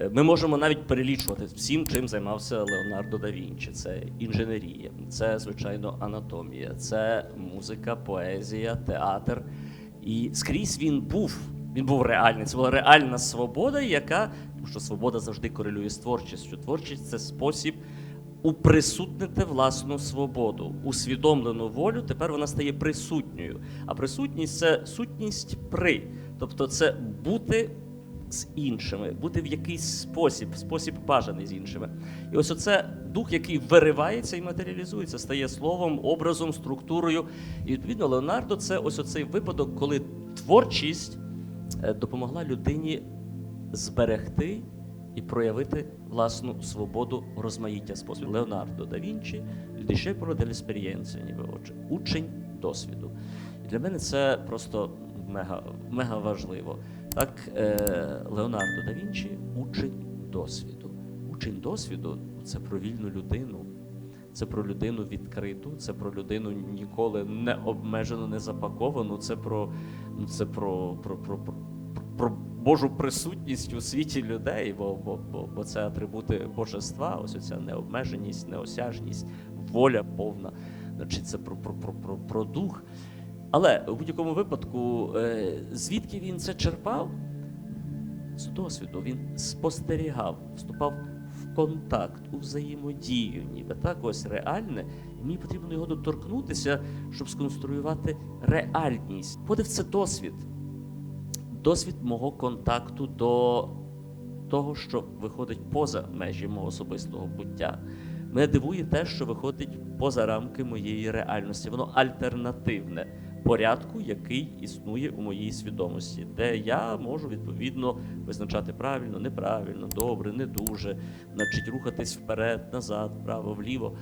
Е, Ми можемо навіть перелічувати всім, чим займався Леонардо да Вінчі. Це інженерія, це звичайно анатомія, це музика, поезія, театр. І скрізь він був. Він був реальний. Це була реальна свобода, яка тому що свобода завжди корелює з творчістю. Творчість це спосіб уприсутнити власну свободу, усвідомлену волю. Тепер вона стає присутньою. А присутність це сутність при, тобто це бути з іншими, бути в якийсь спосіб, спосіб бажаний з іншими. І ось оце дух, який виривається і матеріалізується, стає словом, образом, структурою. І відповідно Леонардо це ось оцей випадок, коли творчість е, допомогла людині зберегти і проявити власну свободу розмаїття способів. Леонардо да Вінчі, discepolo dell'esperienza, ніби отже, учень досвіду. І для мене це просто мега, мега важливо. Так, е, Леонардо да Вінчі учень досвіду. Учень досвіду це про вільну людину. Це про людину відкриту, це про людину ніколи не обмежену, не запаковану. Це про, це про, про, про, про, про Божу присутність у світі людей, бо, бо, бо, бо це атрибути божества, ось ця необмеженість, неосяжність, воля повна. Значить, це про, про, про, про, про дух. Але у будь-якому випадку, е, звідки він це черпав? З досвіду він спостерігав, вступав в контакт, у взаємодію, ніби так ось реальне. І мені потрібно його доторкнутися, щоб сконструювати реальність. Подив це досвід. Досвід мого контакту до того, що виходить поза межі мого особистого буття. Мене дивує те, що виходить поза рамки моєї реальності. Воно альтернативне порядку, який існує у моїй свідомості, де я можу відповідно визначати правильно, неправильно, добре, не дуже, значить рухатись вперед, назад, вправо, вліво.